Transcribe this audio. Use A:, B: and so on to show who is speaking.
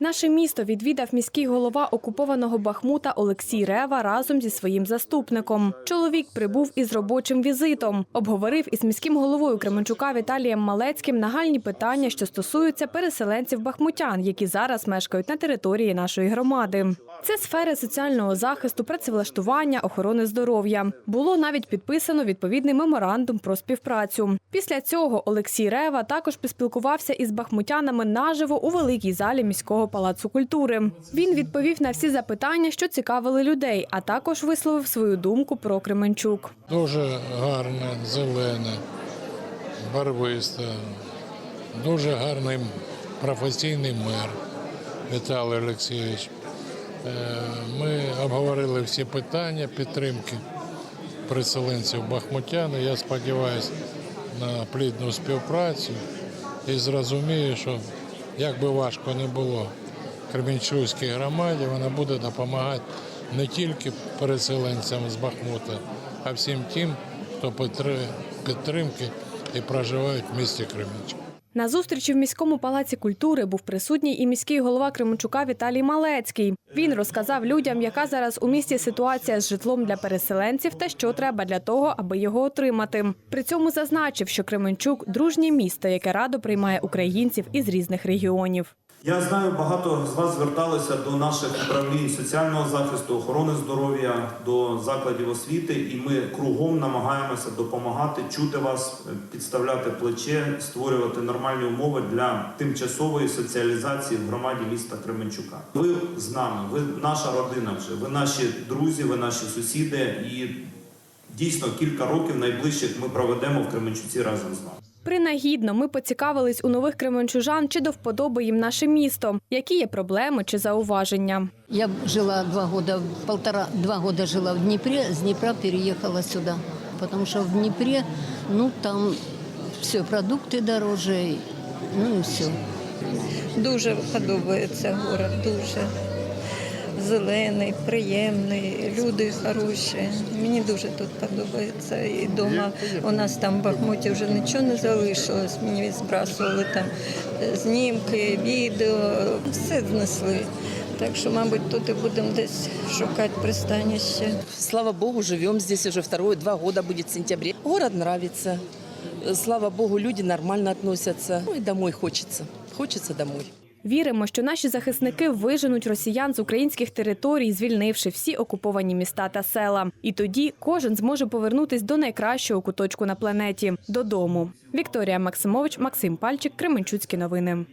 A: Наше місто відвідав міський голова окупованого Бахмута Олексій Рева разом зі своїм заступником. Чоловік прибув із робочим візитом. Обговорив із міським головою Кременчука Віталієм Малецьким нагальні питання, що стосуються переселенців бахмутян, які зараз мешкають на території нашої громади. Це сфери соціального захисту, працевлаштування, охорони здоров'я. Було навіть підписано відповідний меморандум про співпрацю. Після цього Олексій Рева також поспілкувався із бахмутянами наживо у великій залі міського палацу культури. Він відповів на всі запитання, що цікавили людей, а також висловив свою думку про Кременчук.
B: Дуже гарне, зелене, барвисте, дуже гарний професійний мер Віталій Олексійович. Е, Ми обговорили всі питання підтримки переселенців Бахмутян. Я сподіваюся на плідну співпрацю і зрозумію, що як би важко не було Кременчуцькій громаді, вона буде допомагати не тільки переселенцям з Бахмута, а всім тим, хто підтримки і проживають в місті Кременчук.
A: На зустрічі в міському палаці культури був присутній і міський голова Кременчука Віталій Малецький. Він розказав людям, яка зараз у місті ситуація з житлом для переселенців та що треба для того, аби його отримати. При цьому зазначив, що Кременчук дружнє місто, яке радо приймає українців із різних регіонів.
C: Я знаю, багато з вас зверталися до наших управлінь соціального захисту, охорони здоров'я, до закладів освіти, і ми кругом намагаємося допомагати, чути вас, підставляти плече, створювати нормальні умови для тимчасової соціалізації в громаді міста Кременчука. Ви з нами, ви наша родина вже, ви наші друзі, ви наші сусіди, і дійсно кілька років найближчих ми проведемо в Кременчуці разом з вами.
A: Принагідно ми поцікавились у нових кременчужан, чи до вподоби їм наше місто, які є проблеми чи зауваження.
D: Я жила два года, полтора, два года жила в Днепре, с Днепра переехала сюда. Потому что в Днепре, ну, там все, продукты дороже, ну и все.
E: Дуже подобається город, дуже зелений, приємний, люди хороші. Мені дуже тут подобається. І вдома у нас там в Бахмуті вже нічого не залишилось. Мені збрасували там е, знімки, відео, все знесли. Так що, мабуть, тут і будемо десь шукати пристанище.
F: Слава Богу, живем здесь уже второе, два года будет в сентябре. Город нравится. Слава Богу, люди нормально относятся. Ну и домой хочется. Хочется домой.
A: Віримо, що наші захисники виженуть росіян з українських територій, звільнивши всі окуповані міста та села. І тоді кожен зможе повернутись до найкращого куточку на планеті додому. Вікторія Максимович, Максим Пальчик, Кременчуцькі новини.